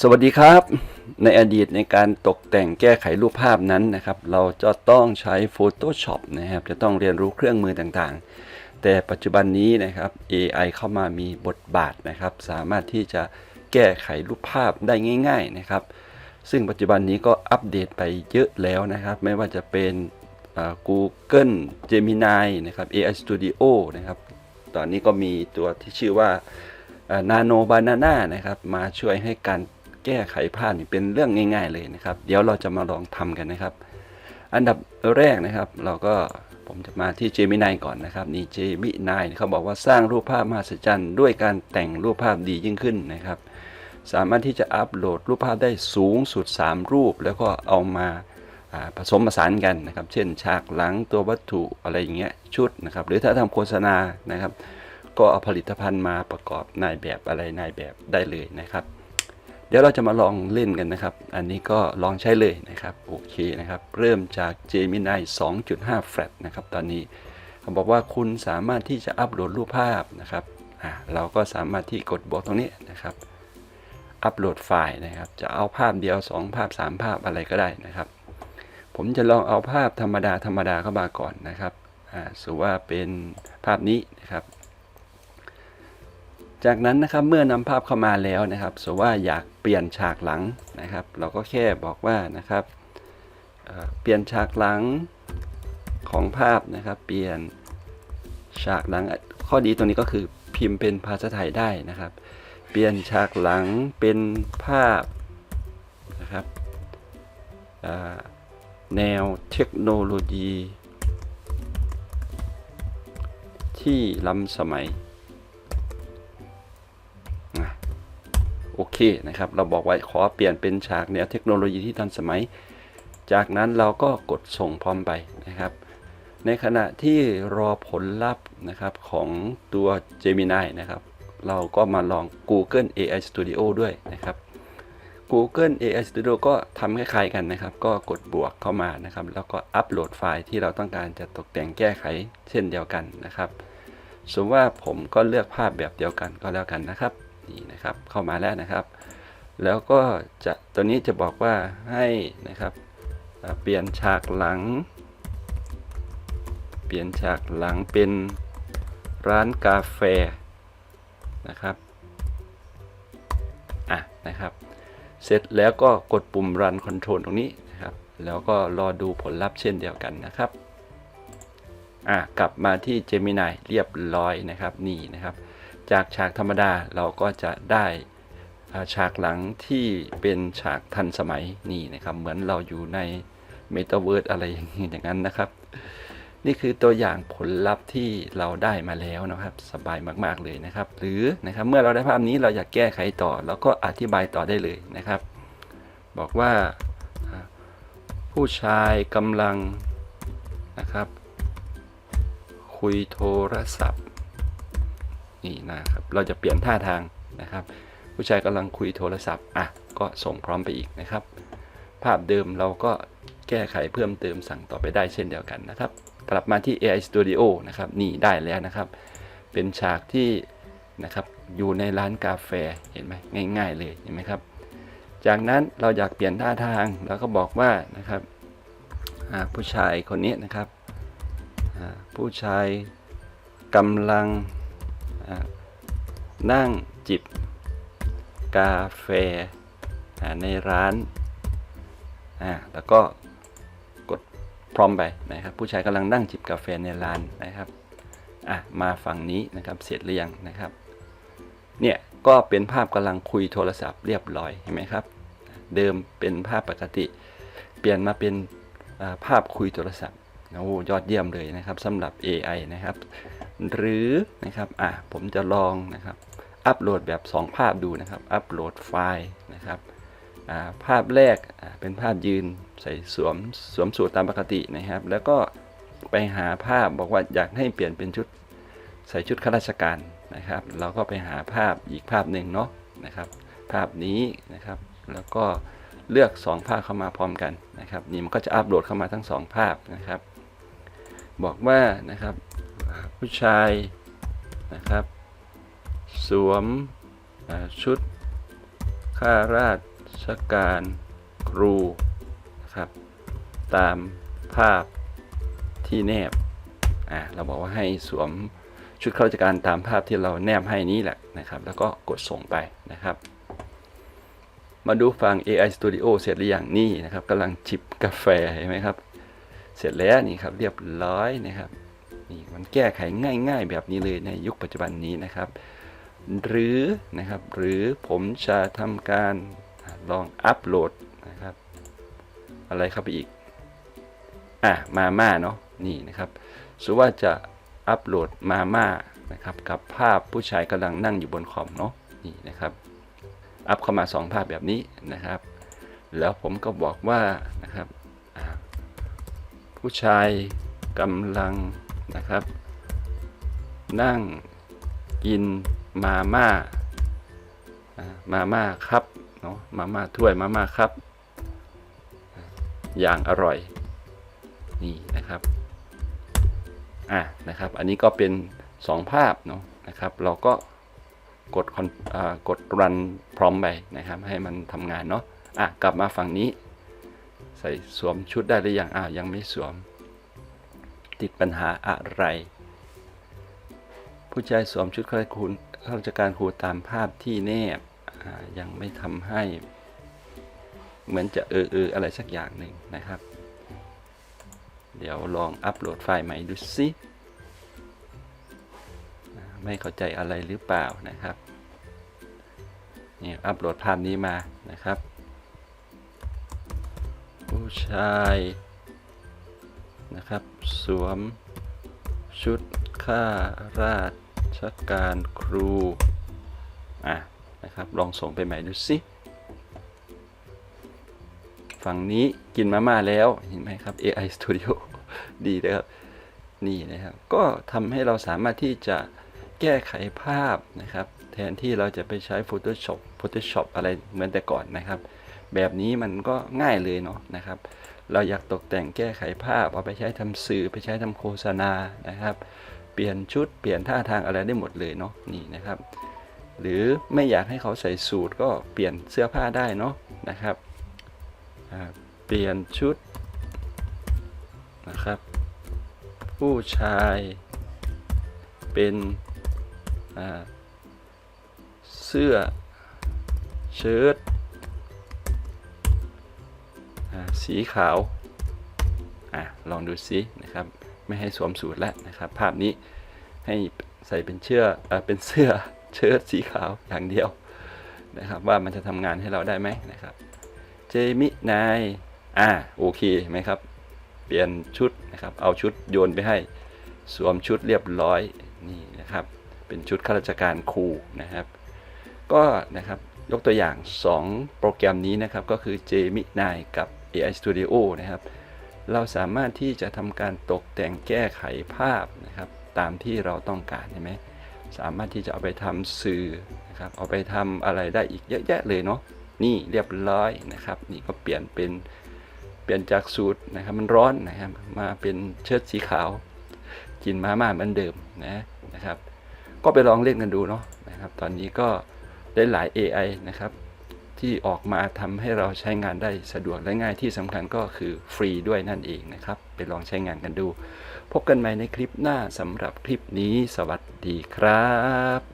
สวัสดีครับ ในอดีตในการตกแต่งแก้ไขรูปภาพนั้นนะครับ เราจะต้องใช้ Photoshop นะครับ จะต้องเรียนรู้เครื่องมือต่างๆ แต่ปัจจุบันนี้นะครับ AI เข้ามามีบทบาทนะครับ สามารถที่จะแก้ไขรูปภาพได้ง่าย ๆนะครับ ซึ่งปัจจุบันนี้ก็อัปเดตไปเยอะแล้วนะครับ ไม่ว่าจะเป็นอ่า Google Gemini นะครับ AI Studio นะครับ ตอนนี้ก็มีตัวที่ชื่อว่านาโนบานาน่านะครับ มาช่วยให้การ แก้ไขภาพนี่เป็นเรื่องง่าย ๆ เลยนะครับ เดี๋ยวเราจะมาลองทำกันนะครับ อันดับแรกนะครับ เราก็ผมจะมาที่ Gemini ก่อนนะครับนี่ Gemini เขาบอกว่าสร้างรูปภาพมหัศจรรย์ด้วยการแต่งรูปภาพดียิ่งขึ้นนะครับ สามารถที่จะอัปโหลดรูปภาพได้สูงสุด 3 รูป แล้วก็เอามาอ่าผสมผสานกันนะครับ เช่น ฉากหลังตัววัตถุอะไรอย่างเงี้ยชุดนะครับ หรือถ้าทำโฆษณานะครับ ก็เอาผลิตภัณฑ์มาประกอบนายแบบอะไรนายแบบได้เลยนะครับ เดี๋ยวเราจะมาลองเล่นกันนะครับ อันนี้ก็ลองใช้เลยนะครับ โอเคนะครับ เริ่มจาก Gemini 2.5 Flat นะครับ ตอนนี้เขาบอกว่าคุณสามารถที่จะอัปโหลดรูปภาพนะครับอ่าเราก็สามารถที่กดบวกตรงนี้นะครับ อัปโหลดไฟล์นะครับ จะเอาภาพเดียว 2 ภาพ 3 ภาพอะไรก็ได้นะครับ ผมจะลองเอาภาพธรรมดาธรรมดาเข้ามาก่อนนะครับอ่าสมมติว่าเป็นภาพนี้นะครับ จากนั้นนะครับเมื่อนำภาพเข้ามาแล้วนะครับสมมติว่าอยากเปลี่ยนฉากหลังนะครับ เราก็แค่บอกว่านะครับเเปลี่ยนฉากหลังของภาพนะครับ เปลี่ยนฉากหลังข้อดีตรงนี้ก็คือพิมพ์เป็นภาษาไทยได้นะครับ เปลี่ยนฉากหลังเป็นภาพนะครับแนวเทคโนโลยี ที่ล้ำสมัย นะครับ เราบอกไว้ขอเปลี่ยนเป็นฉากแนวเทคโนโลยีที่ทันสมัย จากนั้นเราก็กดส่งพร้อมไปนะครับ ในขณะที่รอผลลัพธ์นะครับของตัว Gemini นะครับ เราก็มาลอง Google AI Studio ด้วยนะครับ Google AI Studio ก็ทำคล้ายๆกันนะครับ ก็กดบวกเข้ามานะครับ แล้วก็อัปโหลดไฟล์ที่เราต้องการจะตกแต่งแก้ไขเช่นเดียวกันนะครับสมมติว่าผมก็เลือกภาพแบบเดียวกันก็แล้วกันนะครับ นี่นะครับเข้ามาแล้วนะครับ แล้วก็จะตัวนี้จะบอกว่าให้นะครับเปลี่ยนฉากหลัง เปลี่ยนฉากหลังเป็นร้านกาแฟนะครับอะนะครับเสร็จแล้วก็กดปุ่ม Run Control ตรงนี้นะครับ แล้วก็รอดูผลลัพธ์เช่นเดียวกันนะครับอะกลับมาที่ Gemini เรียบร้อยนะครับนี่นะครับ จากฉากธรรมดาเราก็จะได้ฉากหลังที่เป็นฉากทันสมัยนี่นะครับ เหมือนเราอยู่ใน Metaverse อะไรอย่างนี้อย่างนั้นนะครับ นี่คือตัวอย่างผลลัพธ์ที่เราได้มาแล้วนะครับ สบายมาก ๆ เลยนะครับ หรือนะครับเมื่อเราได้ภาพนี้เราอยากแก้ไขต่อเราก็อธิบายต่อได้เลยนะครับ บอกว่าผู้ชายกำลังนะครับ คุยโทรศัพท์ นี่นะครับ เราจะเปลี่ยนท่าทางนะครับ ผู้ชายกำลังคุยโทรศัพท์อะก็ส่งพร้อมไปอีกนะครับ ภาพเดิมเราก็แก้ไขเพิ่มเติมสั่งต่อไปได้เช่นเดียวกันนะครับ กลับมาที่ AI Studio นะครับนี่ได้แล้วนะครับ เป็นฉากที่นะครับอยู่ในร้านกาแฟเห็นไหมง่าย ๆ เลยเห็นไหมครับ จากนั้นเราอยากเปลี่ยนท่าทางเราก็บอกว่านะครับผู้ชายคนนี้นะครับผู้ชายกำลัง นั่งจิบ กาแฟในร้านแล้วก็กดพร้อมไปนะครับ ผู้ชายกำลังนั่งจิบกาแฟในร้านนะครับอะมาฝั่งนี้นะครับเสร็จหรือยังนะครับ เนี่ยก็เป็นภาพกำลังคุยโทรศัพท์เรียบร้อยเห็นไหมครับ เดิมเป็นภาพปกติ เปลี่ยนมาเป็นภาพคุยโทรศัพท์โอ้ยอดเยี่ยมเลยนะครับสำหรับ AI นะครับ หรือนะครับอะผมจะลองนะครับ อัปโหลดแบบ 2 ภาพดูนะครับ อัปโหลดไฟล์นะครับอ่าภาพแรกเป็นภาพยืนใส่สวมสวมสูทตามปกตินะครับ แล้วก็ไปหาภาพบอกว่าอยากให้เปลี่ยนเป็นชุดใส่ชุดข้าราชการนะครับ เราก็ไปหาภาพอีกภาพหนึ่งเนาะนะครับ ภาพนี้นะครับ แล้วก็เลือก 2 ภาพเข้ามาพร้อมกันนะครับ นี่มันก็จะอัปโหลดเข้ามาทั้ง 2 ภาพนะครับ บอกว่านะครับ ผู้ชายนะครับ สวมชุดขข้าราชการครูนะครับ ตามภาพที่แนบอ่าเราบอกว่าให้สวมชุดข้าราชการตามภาพที่เราแนบให้นี้แหละนะครับ แล้วก็กดส่งไปนะครับ มาดูฟัง AI Studio เสร็จหรือยังนี่นะครับกำลังจิบกาแฟเห็นไหมครับ เสร็จแล้วนี่ครับเรียบร้อยนะครับ นี่มันแก้ไขง่ายๆ แบบนี้เลยในยุคปัจจุบันนี้นะครับ หรือนะครับหรือผมจะทำการลองอัปโหลดนะครับ อะไรเข้าไปอีกอะมาม่าเนาะนี่นะครับสมมติว่าจะอัปโหลดมาม่านะครับกับภาพผู้ชายกำลังนั่งอยู่บนคอมเนาะนี่นะครับอัพเข้ามาสองภาพแบบนี้นะครับ แล้วผมก็บอกว่านะครับผู้ชายกำลัง นะครับ นั่งกินมาม่ามาม่าครับเนาะมาม่าถ้วยมาม่าครับ อย่างอร่อยนี่นะครับอะนะครับ อันนี้ก็เป็น 2 ภาพเนาะนะครับ เราก็กดกดรันพร้อมไปนะครับ ให้มันทำงานเนาะอะกลับมาฝั่งนี้ ใส่สวมชุดได้หรือยังอ่ายังไม่สวม ติดปัญหาอะไร ผู้ชายสวมชุดข้าราชการข้าราชการครูตามภาพที่แนบยังไม่ทำให้ เหมือนจะเออเอออะไรสักอย่างหนึ่งนะครับ เดี๋ยวลองอัปโหลดไฟล์ใหม่ดูสิไม่เข้าใจอะไรหรือเปล่านะครับนี่อัปโหลดภาพนี้มานะครับ ผู้ชาย นะครับ สวมชุดข้าราชการครู อะ นะครับ ลองส่งไปใหม่ดูสิฝั่งนี้กินมาม่าแล้ว เห็นไหมครับ AI Studio ดีนะครับ นี่นะครับ ก็ทำให้เราสามารถที่จะแก้ไขภาพนะครับ แทนที่เราจะไปใช้ Photoshop Photoshop อะไรเหมือนแต่ก่อนนะครับ แบบนี้มันก็ง่ายเลยเนาะนะครับ เราอยากตกแต่งแก้ไขภาพ เอาไปใช้ทำสื่อไปใช้ทำโฆษณานะครับ เปลี่ยนชุดเปลี่ยนท่าทางอะไรได้หมดเลยเนาะนี่นะครับ หรือไม่อยากให้เขาใส่สูทก็เปลี่ยนเสื้อผ้าได้เนาะนะครับเปลี่ยนชุดนะครับ ผู้ชายเป็นเสื้อเชิ้ต สีขาวอะลองดูสินะครับ ไม่ให้สวมสูทแล้วนะครับ ภาพนี้ให้ใส่เป็นเชื่อเออเป็นเสื้อเชิ้ตสีขาวอย่างเดียวนะครับ ว่ามันจะทำงานให้เราได้ไหมนะครับเจมินายอ่าโอเคไหมครับ เปลี่ยนชุดนะครับ เอาชุดโยนไปให้สวมชุดเรียบร้อยนี่นะครับ เป็นชุดข้าราชการครูนะครับ ก็นะครับยกตัวอย่าง 2 โปรแกรมนี้นะครับก็คือ Gemini กับ AI Studio นะครับ เราสามารถที่จะทำการตกแต่งแก้ไขภาพนะครับ ตามที่เราต้องการใช่ไหมสามารถที่จะเอาไปทำสื่อนะครับ เอาไปทำอะไรได้อีกเยอะแยะเลยเนาะนี่เรียบร้อยนะครับ นี่ก็เปลี่ยนเป็นเปลี่ยนจากสูตรนะครับมันร้อนนะครับมาเป็นเชิ้ตสีขาว กินมาม่าเหมือนเดิมนะนะครับ ก็ไปลองเล่นกันดูเนาะนะครับ ตอนนี้ก็ได้หลาย AI นะครับ ที่ออกมาทำให้เราใช้งานได้สะดวกและง่ายที่สำคัญก็คือฟรีด้วยนั่นเองนะครับ ไปลองใช้งานกันดู พบกันใหม่ในคลิปหน้าสำหรับคลิปนี้ สวัสดีครับ